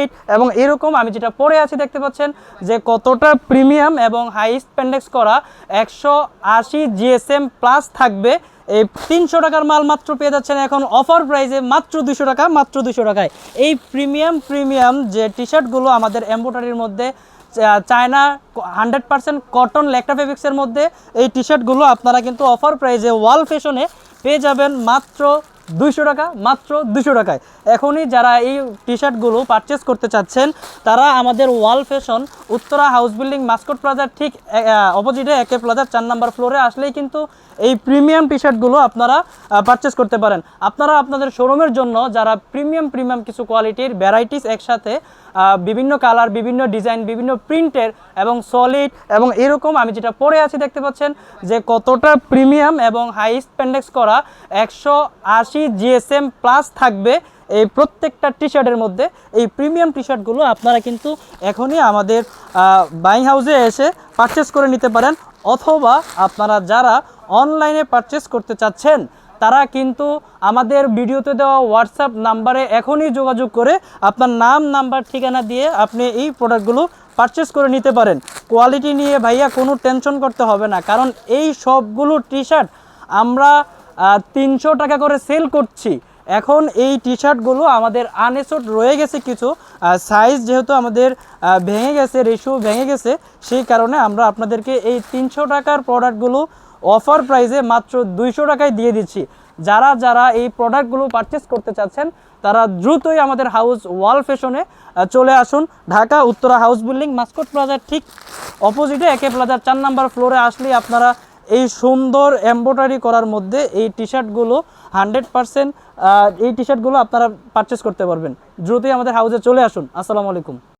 Solid এবং এরকম আমি যেটা পরে আছি দেখতে পাচ্ছেন যে কতটা প্রিমিয়াম এবং হাই স্পেন্ডেক্স করা একশো আশি জিএসএম প্লাস থাকবে। এই তিনশো টাকার মাল মাত্র পেয়ে যাচ্ছেন এখন অফার প্রাইসে মাত্র দুশো টাকা, মাত্র দুশো টাকায়। এই প্রিমিয়াম প্রিমিয়াম যে টি শার্টগুলো আমাদের এম্বোটারির মধ্যে চায়না হান্ড্রেড পার্সেন্ট কটন লেকটা ফেব্রিক্সের মধ্যে, এই টি শার্টগুলো আপনারা কিন্তু অফার প্রাইসে ওয়াল ফ্যাশনে পেয়ে যাবেন মাত্র দুইশো টাকা, মাত্র দুশো টাকায়। এখনই যারা এই টি শার্টগুলো পারচেস করতে চাচ্ছেন, তারা আমাদের wall fashion Uttara house building mascot প্লাজার ঠিক অপোজিটে একে প্লাজার চার নাম্বার ফ্লোরে আসলেই কিন্তু এই প্রিমিয়াম টি শার্টগুলো আপনারা পারচেস করতে পারেন। আপনারা আপনাদের শোরুমের জন্য যারা প্রিমিয়াম প্রিমিয়াম কিছু কোয়ালিটির ভ্যারাইটিস একসাথে বিভিন্ন কালার বিভিন্ন ডিজাইন বিভিন্ন প্রিন্টের এবং সলিড এবং এরকম আমি যেটা পরে আছি দেখতে পাচ্ছেন, যে কতটা প্রিমিয়াম এবং হাই স্পেন্ডেক্স করা একশো আশি জিএসএম প্লাস থাকবে এই প্রত্যেকটা টি শার্টের মধ্যে। এই প্রিমিয়াম টি শার্টগুলো আপনারা কিন্তু এখনই আমাদের বাইং হাউসে এসে পারচেস করে নিতে পারেন। অথবা আপনারা যারা অনলাইনে পারচেস করতে চাচ্ছেন, তারা কিন্তু আমাদের ভিডিওতে দেওয়া হোয়াটসঅ্যাপ নাম্বারে এখনই যোগাযোগ করে আপনার নাম নাম্বার ঠিকানা দিয়ে আপনি এই প্রোডাক্টগুলো পারচেস করে নিতে পারেন। কোয়ালিটি নিয়ে ভাইয়া কোনো টেনশন করতে হবে না। কারণ এই সবগুলো টি শার্ট আমরা তিনশো টাকা করে সেল করছি। এখন এই টি শার্টগুলো আমাদের আনএসোড রয়ে গেছে কিছু সাইজ যেহেতু আমাদের ভেঙে গেছে রেশিও ভেঙে গেছে, সেই কারণে আমরা আপনাদেরকে এই তিনশো টাকার প্রোডাক্টগুলো অফার প্রাইসে মাত্র দুইশো টাকায় দিয়ে দিচ্ছি। যারা যারা এই প্রোডাক্টগুলো পারচেস করতে চাচ্ছেন, তারা দ্রুতই আমাদের হাউস ওয়াল ফ্যাশনে চলে আসুন। Dhaka Uttara house building mascot প্লাজার ঠিক অপোজিটে একে প্লাজার চার নাম্বার ফ্লোরে আসলেই আপনারা এই সুন্দর এম্ব্রয়ডারি করার মধ্যে এই টি শার্টগুলো হান্ড্রেড পারসেন্ট এই টি শার্টগুলো আপনারা পারচেস করতে পারবেন। দ্রুতই আমাদের হাউসে চলে আসুন। আসসালামু আলাইকুম।